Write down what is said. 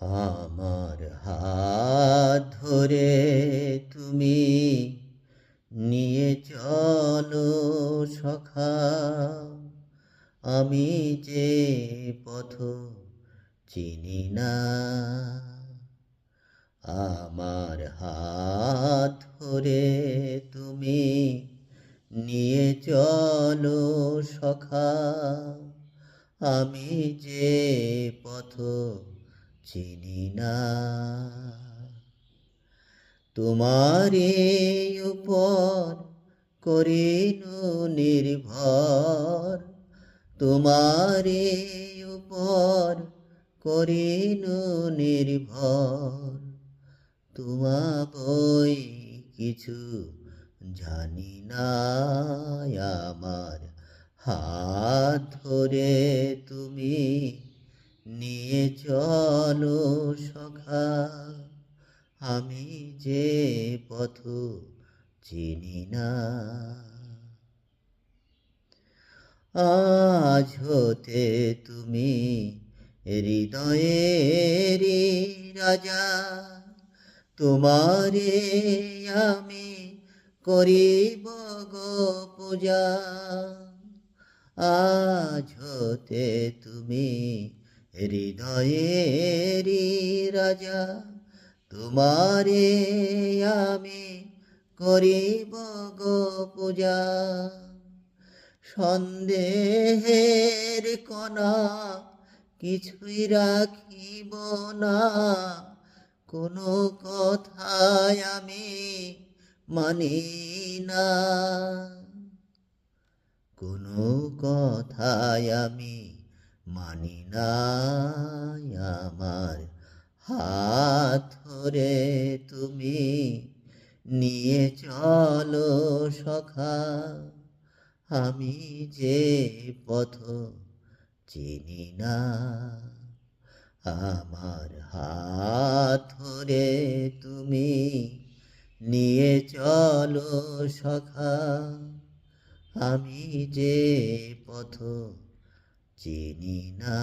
আমার হাত ধরে তুমি নিয়ে চলো সখা। আমি যে পথ চিনি না, আমার হাত ধরে তুমি নিয়ে চলো সখা। আমি যে পথ চিনি না। তোমারই উপর করিনু নির্ভর। তোমারই উপর করিনু নির্ভর। তোমা বই কিছু জানি না, আমার হাত নিয়ে চলো সখা। আমি যে পথ চিনি না। আজ হতে তুমি হৃদয়েরই রাজা। তোমারে আমি করিব গো পূজা। আজ হতে তুমি হৃদয়েরই রাজা, তোমারে আমি করিব গো পূজা। সন্দেহের কণা কিছুই রাখিব না, কোনো কথায় আমি মানি না। কোনো কথায় আমি মানি না আমার হাত ধরে তুমি নিয়ে চলো সখা। আমি যে পথ চিনি না, আমার হাত ধরে তুমি নিয়ে চলো সখা। আমি যে পথ চিনি না